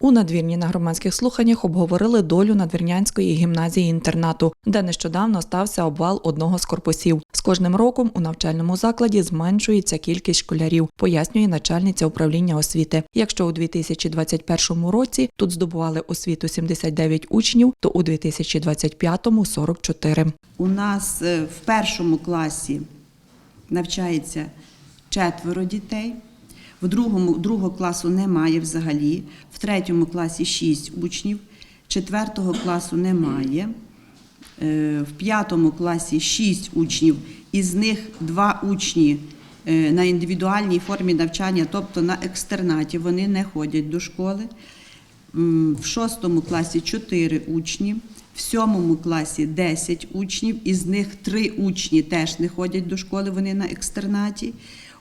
У надвірні на громадських слуханнях обговорили долю надвірнянської гімназії інтернату, де нещодавно стався обвал одного з корпусів. З кожним роком у навчальному закладі зменшується кількість школярів, пояснює начальниця управління освіти. Якщо у 2021 році тут здобували освіту 79 учнів, то у 2025-му – 44. У нас е, в першому класі навчається четверо дітей, в другому другого класу немає взагалі, в третьому класі шість учнів, четвертого класу немає, е, в п'ятому класі шість учнів, із них два учні е, на індивідуальній формі навчання, тобто на екстернаті, вони не ходять до школи. В шостому класі 4 учні, в сьомому класі 10 учнів, із них 3 учні теж не ходять до школи, вони на екстернаті.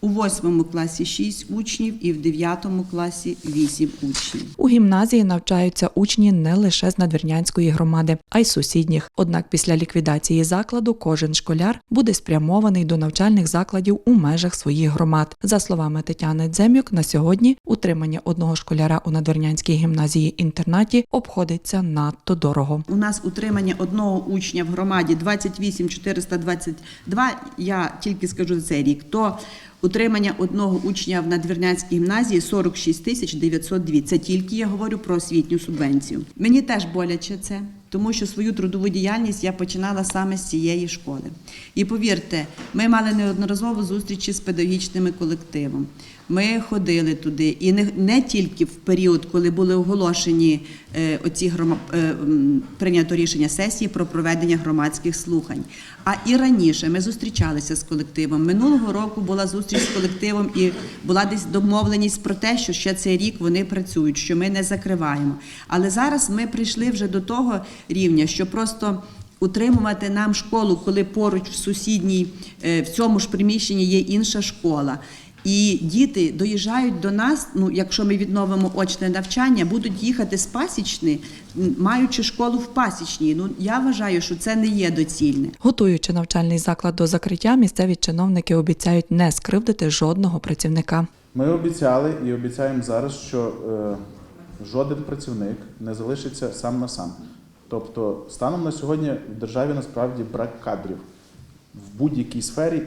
У восьмому класі 6 учнів і в дев'ятому класі 8 учнів. У гімназії навчаються учні не лише з надвірнянської громади, а й сусідніх. Однак після ліквідації закладу кожен школяр буде спрямований до навчальних закладів у межах своїх громад. За словами Тетяни Дземюк, на сьогодні утримання одного школяра у надвірнянській гімназії інтернаті обходиться надто дорого. У нас утримання одного учня в громаді 28 422, я тільки скажу за цей рік, то утримання одного учня в надвірнянській гімназії 46 тисяч 902. Це тільки я говорю про освітню субвенцію. Мені теж боляче це, тому що свою трудову діяльність я починала саме з цієї школи. І повірте, ми мали неодноразово зустрічі з педагогічними колективом. Ми ходили туди, і не, не тільки в період, коли були оголошені е, оці грома, е, прийнято рішення сесії про проведення громадських слухань. А і раніше ми зустрічалися з колективом. Минулого року була зустріч з колективом, і була десь домовленість про те, що ще цей рік вони працюють, що ми не закриваємо. Але зараз ми прийшли вже до того рівня, що просто. Утримувати нам школу, коли поруч в сусідній е, в цьому ж приміщенні є інша школа. І діти доїжджають до нас. Ну, якщо ми відновимо очне навчання, будуть їхати з пасічни, маючи школу в пасічній. Ну я вважаю, що це не є доцільне. Готуючи навчальний заклад до закриття, місцеві чиновники обіцяють не скривдити жодного працівника. Ми обіцяли і обіцяємо зараз, що е, жоден працівник не залишиться сам на сам. Тобто, станом на сьогодні в державі насправді брак кадрів в будь-якій сфері,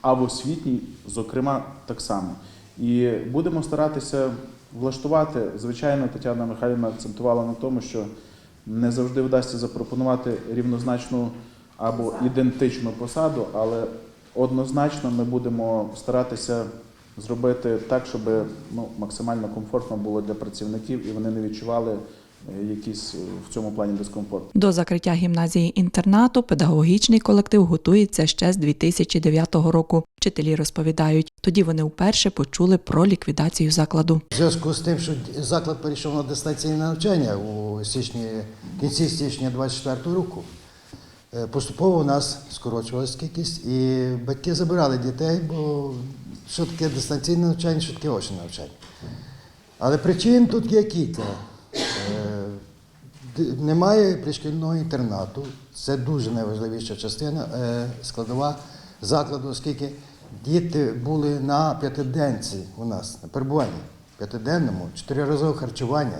а в освітній, зокрема, так само. І будемо старатися влаштувати. Звичайно, Тетяна Михайлівна акцентувала на тому, що не завжди вдасться запропонувати рівнозначну або ідентичну посаду, але однозначно ми будемо старатися зробити так, щоб ну, максимально комфортно було для працівників і вони не відчували якийсь е, в цьому плані дискомфорт. До закриття гімназії інтернату педагогічний колектив готується ще з 2009 року. Вчителі розповідають, тоді вони вперше почули про ліквідацію закладу. В зв'язку з тим, що заклад перейшов на дистанційне навчання у січні, кінці січня 24 року, е, поступово у нас скорочувалась кількість, і батьки забирали дітей, бо що таке дистанційне навчання, що таке очне навчання. Але причин тут є кілька. Немає пришкільного інтернату, це дуже найважливіша частина е, складова закладу, оскільки діти були на п'ятиденці у нас, на перебуванні п'ятиденному, чотириразове харчування,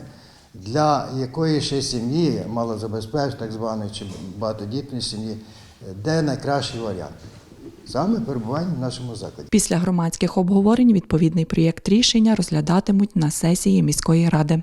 для якої ще сім'ї, малозабезпеченої, так званої чи багатодітної сім'ї, де найкращий варіант. Саме перебування в нашому закладі. Після громадських обговорень відповідний проєкт рішення розглядатимуть на сесії міської ради.